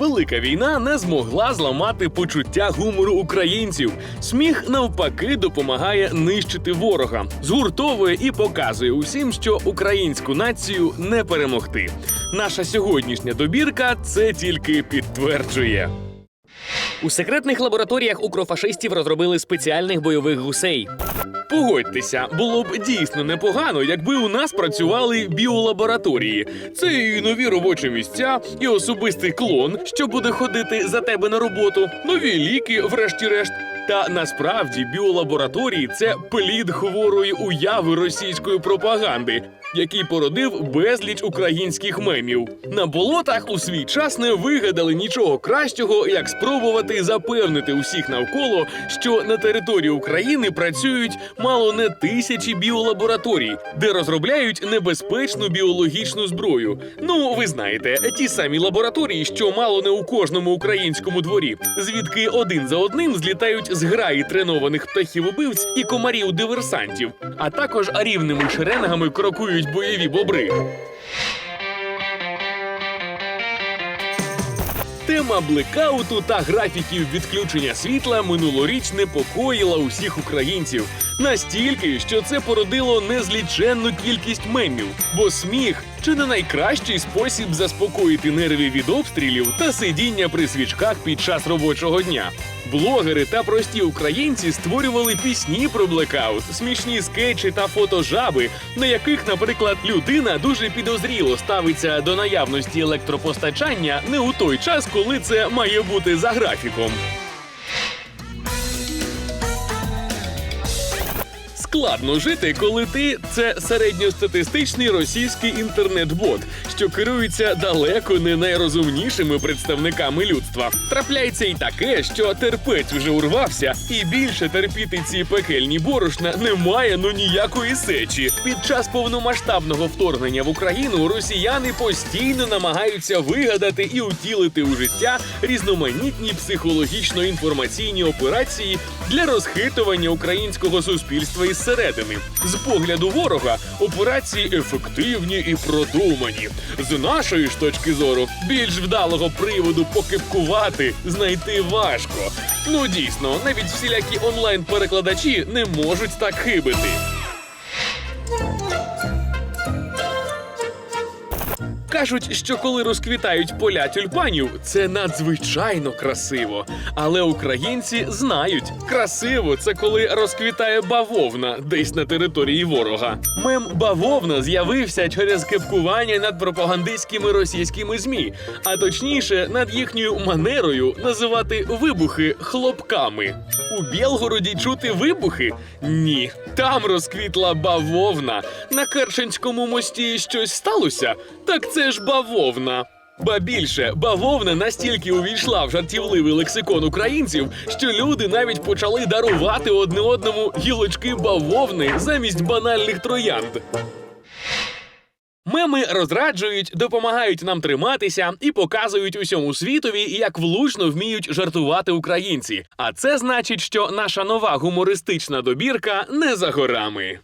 велика війна не змогла зламати почуття гумору українців. Сміх навпаки допомагає нищити ворога, згуртовує і показує усім, що українську націю не перемогти. Наша сьогоднішня добірка це тільки підтверджує. У секретних лабораторіях укрофашистів розробили спеціальних бойових гусей. Погодьтеся, було б дійсно непогано, якби у нас працювали біолабораторії. Це і нові робочі місця, і особистий клон, що буде ходити за тебе на роботу, нові ліки, врешті-решт. Та насправді біолабораторії це плід хворої уяви російської пропаганди, який породив безліч українських мемів. На болотах у свій час не вигадали нічого кращого, як спробувати запевнити усіх навколо, що на території України працюють мало не тисячі біолабораторій, де розробляють небезпечну біологічну зброю. Ну, ви знаєте, ті самі лабораторії, що мало не у кожному українському дворі, звідки один за одним злітають зграї тренованих птахів-убивць і комарів-диверсантів, а також рівними шеренгами крокують бойові бобри. Тема блекауту та графіків відключення світла минулоріч непокоїла усіх українців настільки, що це породило незліченну кількість мемів, бо сміх чи не найкращий спосіб заспокоїти нерви від обстрілів та сидіння при свічках під час робочого дня. Блогери та прості українці створювали пісні про блекаут, смішні скетчі та фотожаби, на яких, наприклад, людина дуже підозріло ставиться до наявності електропостачання не у той час, коли це має бути за графіком. Складно жити, коли ти це середньостатистичний російський інтернет-бот, що керується далеко не найрозумнішими представниками людства. Трапляється й таке, що терпець вже урвався, і більше терпіти ці пекельні борошна немає ну ніякої сечі. Під час повномасштабного вторгнення в Україну росіяни постійно намагаються вигадати і утілити у життя різноманітні психологічно-інформаційні операції для розхитування українського суспільства із середини. З погляду ворога операції ефективні і продумані. З нашої ж точки зору, більш вдалого приводу покипкувати знайти важко. Ну дійсно, навіть всілякі онлайн-перекладачі не можуть так хибити. Кажуть, що коли розквітають поля тюльпанів, це надзвичайно красиво. Але українці знають, красиво це коли розквітає бавовна десь на території ворога. Мем бавовна з'явився через кепкування над пропагандистськими російськими змі, а точніше над їхньою манерою називати вибухи хлопками. У Білгороді чути вибухи? Ні, там розквітла бавовна. На Керченському мості щось сталося? Так це ж бавовна. Ба більше, бавовна настільки увійшла в жартівливий лексикон українців, що люди навіть почали дарувати одне одному гілочки бавовни замість банальних троянд. Меми розраджують, допомагають нам триматися і показують усьому світові, як влучно вміють жартувати українці. А це значить, що наша нова гумористична добірка не за горами.